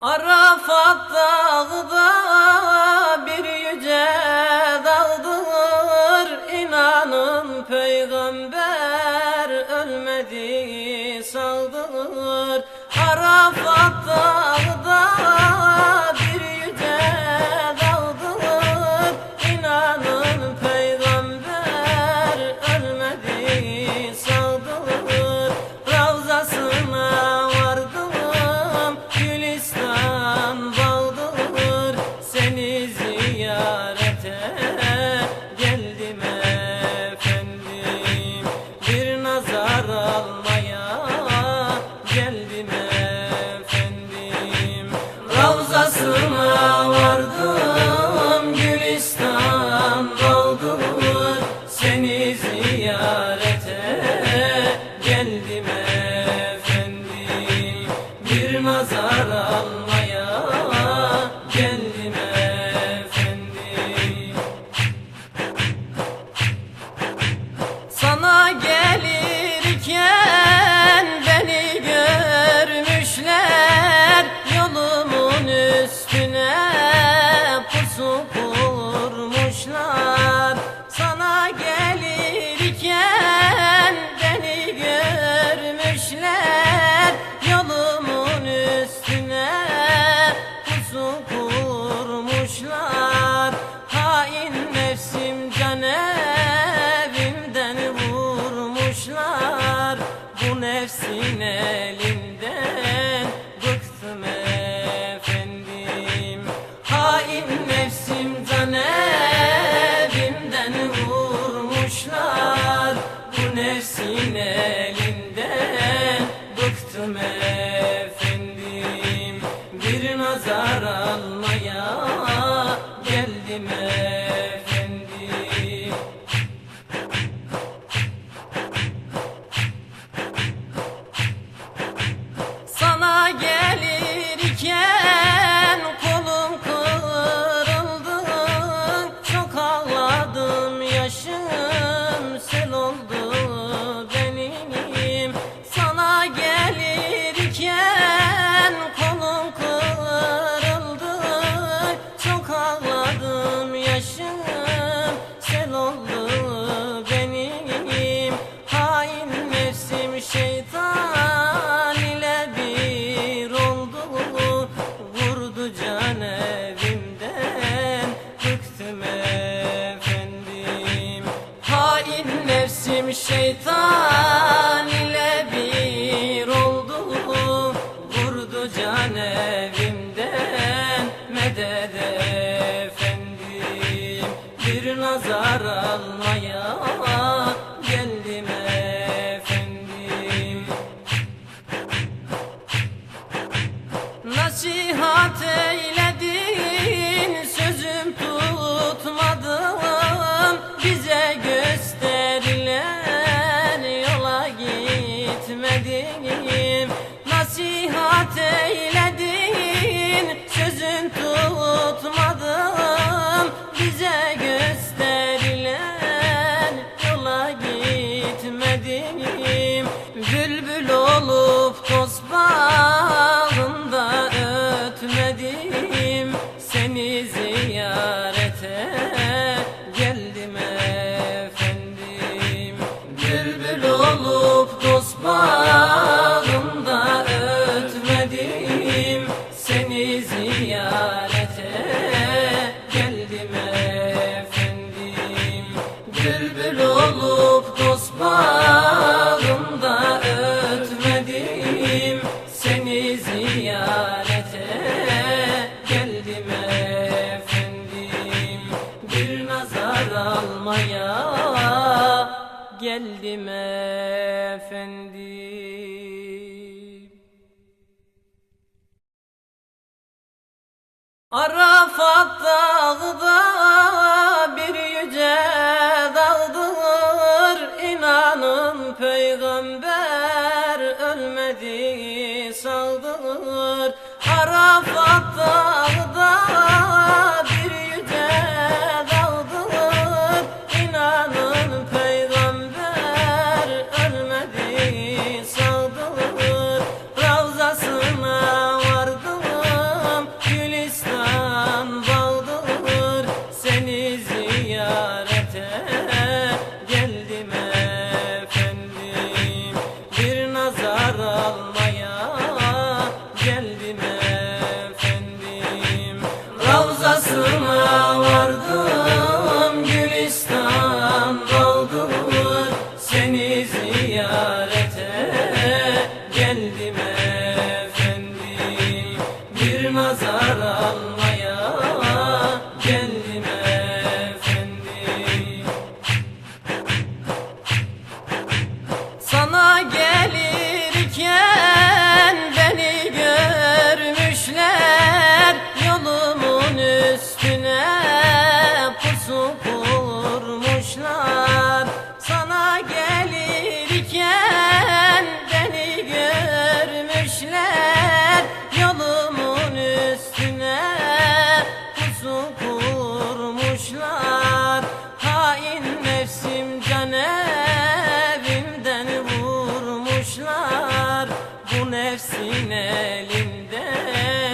Arafat dağda bir yüce dağdır İnanın peygamber ölmedi sağdır Arafat dağda aman Allah Şeytan ile bir oldu Vurdu cane Nasihat eyledin. Sözün tutmadım Bize göster. geldim efendim Arafat dağda bir yüce dağdır İnanın peygamber ölmedi sağdır Arafat'ta nefsin elinden